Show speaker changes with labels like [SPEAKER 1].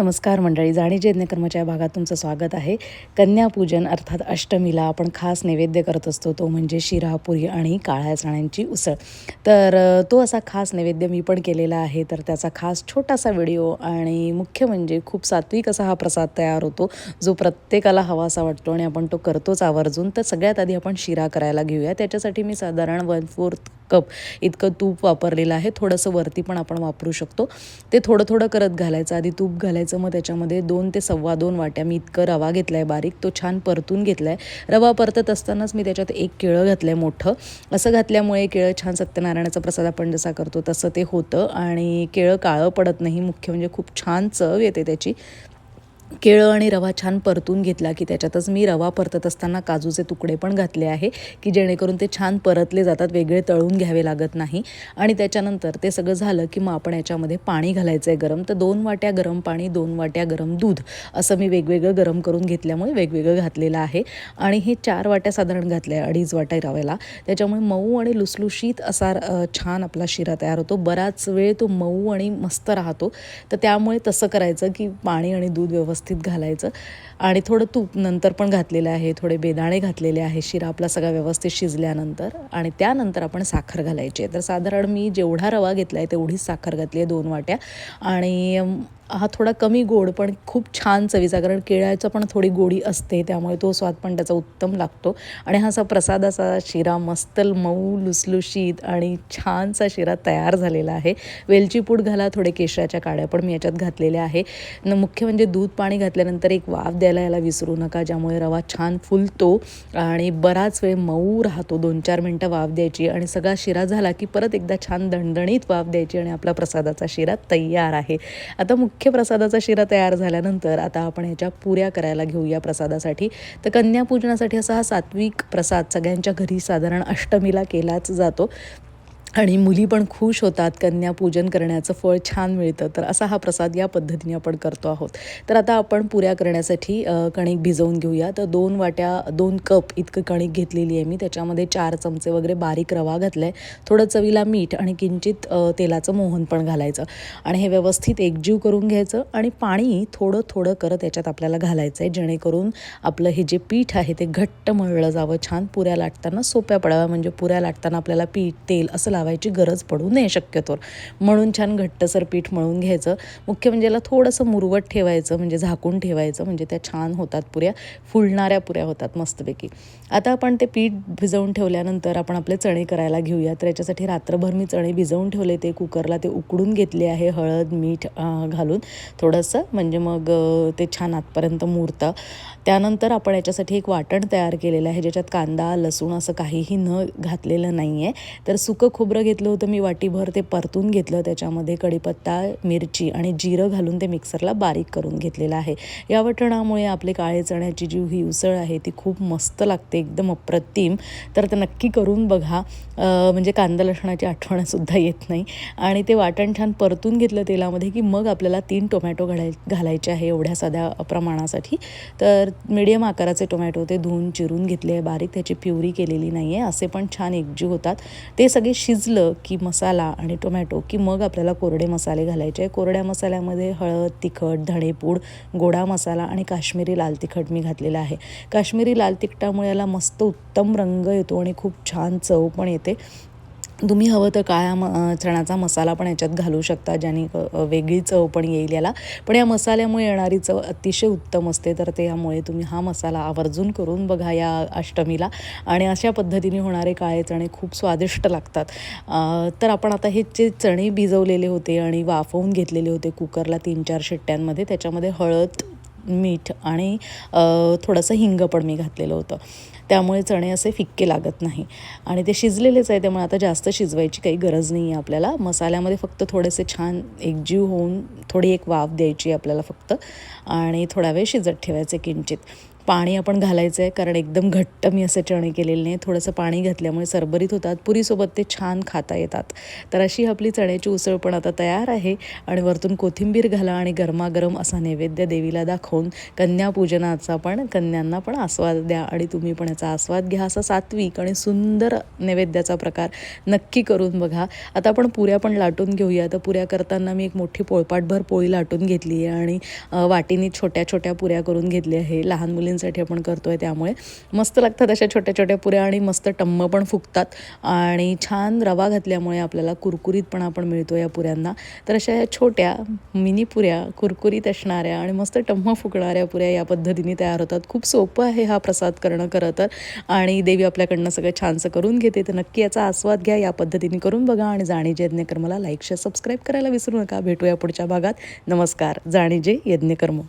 [SPEAKER 1] नमस्कार मंडळी जाणीचे यज्ञकर्माच्या या भागात तुमचं स्वागत आहे. कन्यापूजन अर्थात अष्टमीला आपण खास नैवेद्य करत असतो तो म्हणजे शिरा पुरी आणि काळ्या चण्यांची उसळ. तर तो असा खास नैवेद्य मी पण केलेला आहे. तर त्याचा खास छोटासा व्हिडिओ आणि मुख्य म्हणजे खूप सात्विक असा हा प्रसाद तयार होतो जो प्रत्येकाला हवासा वाटतो आणि आपण तो करतोच आवर्जून. तर सगळ्यात आधी आपण शिरा करायला घेऊया. त्याच्यासाठी मी साधारण वन फोर्थ कप इतकं तूप वापरलेलं आहे. थोडंसं वरती पण आपण वापरू शकतो. ते थोडं थोडं करत घालायचं. आधी तूप घालायचं मग त्याच्यामध्ये दोन ते सव्वा दोन वाट्या मी इतकं रवा घेतला आहे बारीक. तो छान परतून घेतला आहे रवा परतत असतानाच मी त्याच्यात एक केळं घातलं आहे मोठं. असं घातल्यामुळे केळं छान सत्यनारायणाचा प्रसाद आपण जसा करतो तसं ते होतं. आणि केळं काळं पडत नाही. मुख्य म्हणजे खूप छान चव येते त्याची. केळं आणि रवा छान परतून घेतला की त्याच्यातच मी रवा परतत असताना काजूचे तुकडे पण घातले आहे की जेणेकरून ते छान परतले जातात वेगळे तळून घ्यावे लागत नाही. आणि त्याच्यानंतर ते सगळं झालं की मग आपण याच्यामध्ये पाणी घालायचं आहे गरम. तर दोन वाट्या गरम पाणी दोन वाट्या गरम दूध असं मी वेगवेगळं गरम करून घेतल्यामुळे वेगवेगळं घातलेलं आहे. आणि हे चार वाट्या साधारण घातल्या अडीच वाट्या रव्याला त्याच्यामुळे मऊ आणि लुसलुशीत असा छान आपला शिरा तयार होतो. बराच वेळ तो मऊ आणि मस्त राहतो. तर त्यामुळे तसं करायचं की पाणी आणि दूध व्यवस्थित व्यवस्थित घालायचं. आणि थोडं तूप नंतर पण घातलेलं आहे थोडे बेदाणे घातलेले आहे शिरा आपला सगळा व्यवस्थित शिजल्यानंतर आणि त्यानंतर आपण साखर घालायची आहे. तर साधारण मी जेवढा रवा घेतला आहे तेवढीच साखर घातली आहे दोन वाट्या. आणि हा थोडा कमी गोड पण खूप छान चवीचा कारण केळ्याचं पण थोडी गोडी असते त्यामुळे तो स्वाद पण त्याचा उत्तम लागतो. आणि हा असा प्रसादाचा शिरा मस्तल मऊ लुसलुशीत आणि छानसा शिरा तयार झालेला आहे. वेलची पूड घाला थोडे केशराच्या काड्या पण मी याच्यात घातलेल्या आहे. न मुख्य म्हणजे दूध पाणी घातल्यानंतर एक वाफ द्यायला याला विसरू नका ज्यामुळे रवा छान फुलतो आणि बराच वेळ मऊ राहतो. दोन चार मिनटं वाफ द्यायची आणि सगळा शिरा झाला की परत एकदा छान दणदणीत वाफ द्यायची आणि आपला प्रसादाचा शिरा तयार आहे. आता मुख्य मुख्य प्रसादाचा शिरा तयार झाल्यानंतर आता आपण ह्याच्या पुऱ्या करायला घेऊया प्रसादासाठी. तर कन्यापूजनासाठी असा हा सात्विक प्रसाद सगळ्यांच्या घरी साधारण अष्टमीला केलाच जातो. आणि मुली पण खुश होतात कन्या पूजन करण्याचं फळ छान मिळतं. तर असा हा प्रसाद या पद्धतीने आपण करतो आहोत. तर आता आपण पुऱ्या करण्यासाठी कणिक भिजवून घेऊया. तर दोन वाट्या दोन कप इतकं कणिक घेतलेली आहे मी. त्याच्यामध्ये चार चमचे वगैरे बारीक रवा घातला आहे थोडं चवीला मीठ आणि किंचित तेलाचं मोहन पण घालायचं. आणि हे व्यवस्थित एकजीव करून घ्यायचं आणि पाणी थोडं थोडं करत याच्यात आपल्याला घालायचं आहे जेणेकरून आपलं हे जे पीठ आहे ते घट्ट मळलं जावं छान. पुऱ्या लाटताना सोप्या पडाव्या. म्हणजे पुऱ्या लाटताना आपल्याला पीठ तेल असं लावायची गरज पडू नये शक्यतोवर. म्हणून छान घट्टसर पीठ मळून घ्यायचं. मुख्य म्हणजे याला थोडंसं मुरवट ठेवायचं म्हणजे झाकून ठेवायचं म्हणजे त्या छान होतात पुऱ्या फुलणाऱ्या पुऱ्या होतात मस्तपैकी. आता आपण ते पीठ भिजवून ठेवल्यानंतर आपण आपले चणे करायला घेऊया. तर याच्यासाठी रात्रभर मी चणे भिजवून ठेवले ते कुकरला ते उकडून घेतले आहे हळद मीठ घालून. थोडंसं म्हणजे मग ते छान आतपर्यंत मुरतं. त्यानंतर आपण याच्यासाठी एक वाटण तयार केलेलं आहे ज्याच्यात कांदा लसूण असं काहीही न घातलेलं नाही आहे तर सुकं खूप खोबरं घेतलं होतं मी वाटीभर ते परतून घेतलं त्याच्यामध्ये कढीपत्ता मिरची आणि जिरं घालून ते मिक्सरला बारीक करून घेतलेलं आहे. या वाटणामुळे आपले काळे चण्याची जी ही उसळ आहे ती खूप मस्त लागते एकदम अप्रतिम. तर ते नक्की करून बघा. म्हणजे कांदा लसणाची आठवणसुद्धा येत नाही. आणि ते वाटण छान परतून घेतलं तेलामध्ये की मग आपल्याला तीन टोमॅटो घालाय घालायचे आहे एवढ्या साध्या प्रमाणासाठी. तर मिडियम आकाराचे टोमॅटो ते धुवून चिरून घेतले आहे. बारीक त्याची प्युरी केलेली नाही आहे असे पण छान एकजीव होतात. ते सगळे शिजलं की मसाला आणि टोमॅटो की मग आपल्याला कोरडे मसाले घालायचे. कोरड्या मसाल्यामध्ये हळद तिखट धणेपूड गोडा मसाला आणि काश्मीरी लाल तिखट मी घातलेला आहे. काश्मीरी लाल तिखटामुळे याला मस्त उत्तम रंग येतो आणि खूप छान चव पण येते. तुम्ही हवं तर काळ्या म चण्याचा मसाला पण याच्यात घालू शकता ज्याने वेगळी चव पण येईल याला. पण या मसाल्यामुळे येणारी चव अतिशय उत्तम असते तर त्यामुळे तुम्ही हा मसाला आवर्जून करून बघा या अष्टमीला. आणि अशा पद्धतीने होणारे काळे चणे खूप स्वादिष्ट लागतात. तर आपण आता हे जे चणे भिजवलेले होते आणि वाफवून घेतलेले होते कुकरला तीन चार शिट्ट्यांमध्ये त्याच्यामध्ये हळद मीठ आणि थोडंसं हिंग पण मी घातलेलं होतं. त्यामुळे चणे असे फिक्के लागत नाही. आणि ते शिजलेलेच आहे त्यामुळे आता जास्त शिजवायची काही गरज नाही आहे आपल्याला. मसाल्यामध्ये फक्त थोडेसे छान एकजीव होऊन थोडी एक वाफ द्यायची आपल्याला फक्त. आणि थोडा वेळ शिजत ठेवायचे किंचित. पाणी आपण घालायचं आहे कारण एकदम घट्ट मी असे चणे केलेले नाही थोडंसं पाणी घातल्यामुळे सरबरीत होतात. पुरीसोबत ते छान खाता येतात. तर अशी आपली चण्याची उसळ पण आता तयार आहे. आणि वरतून कोथिंबीर घाला आणि गरमागरम असा नैवेद्य देवीला दाखवून कन्यापूजनाचा पण कन्यांना पण आस्वाद द्या आणि तुम्ही पण याचा आस्वाद घ्या. असा सात्विक आणि सुंदर नैवेद्याचा प्रकार नक्की करून बघा. आता आपण पुऱ्या पण लाटून घेऊया. तर पुऱ्या करताना मी एक मोठी पोळपाटभर पोळी लाटून घेतली आहे आणि वाटीने छोट्या छोट्या पुऱ्या करून घेतली आहे लहान मुलांसाठी आपण करतोय त्यामुळे. मस्त लागतात अशा छोट्या छोट्या पुऱ्या आणि मस्त टम्म पण फुगतात. आणि छान रवा घातल्यामुळे आपल्याला कुरकुरीतपणा पण मिळतो या पुऱ्यांना. तर अशा या छोट्या मिनी पुऱ्या कुरकुरीत असणाऱ्या आणि मस्त टम्म फुगणाऱ्या पुऱ्या या पद्धतीने तयार होतात. खूप सोपं आहे हा प्रसाद करणं खरं तर. आणि देवी आपल्याकडनं सगळं छानसं करून घेते. तर नक्की याचा आस्वाद घ्या. या पद्धतीने करून बघा आणि जाणीजे यज्ञकर्माला लाईक शेअर सबस्क्राईब करायला विसरू नका. भेटूया पुढच्या भागात. नमस्कार. जाणीजे यज्ञकर्म.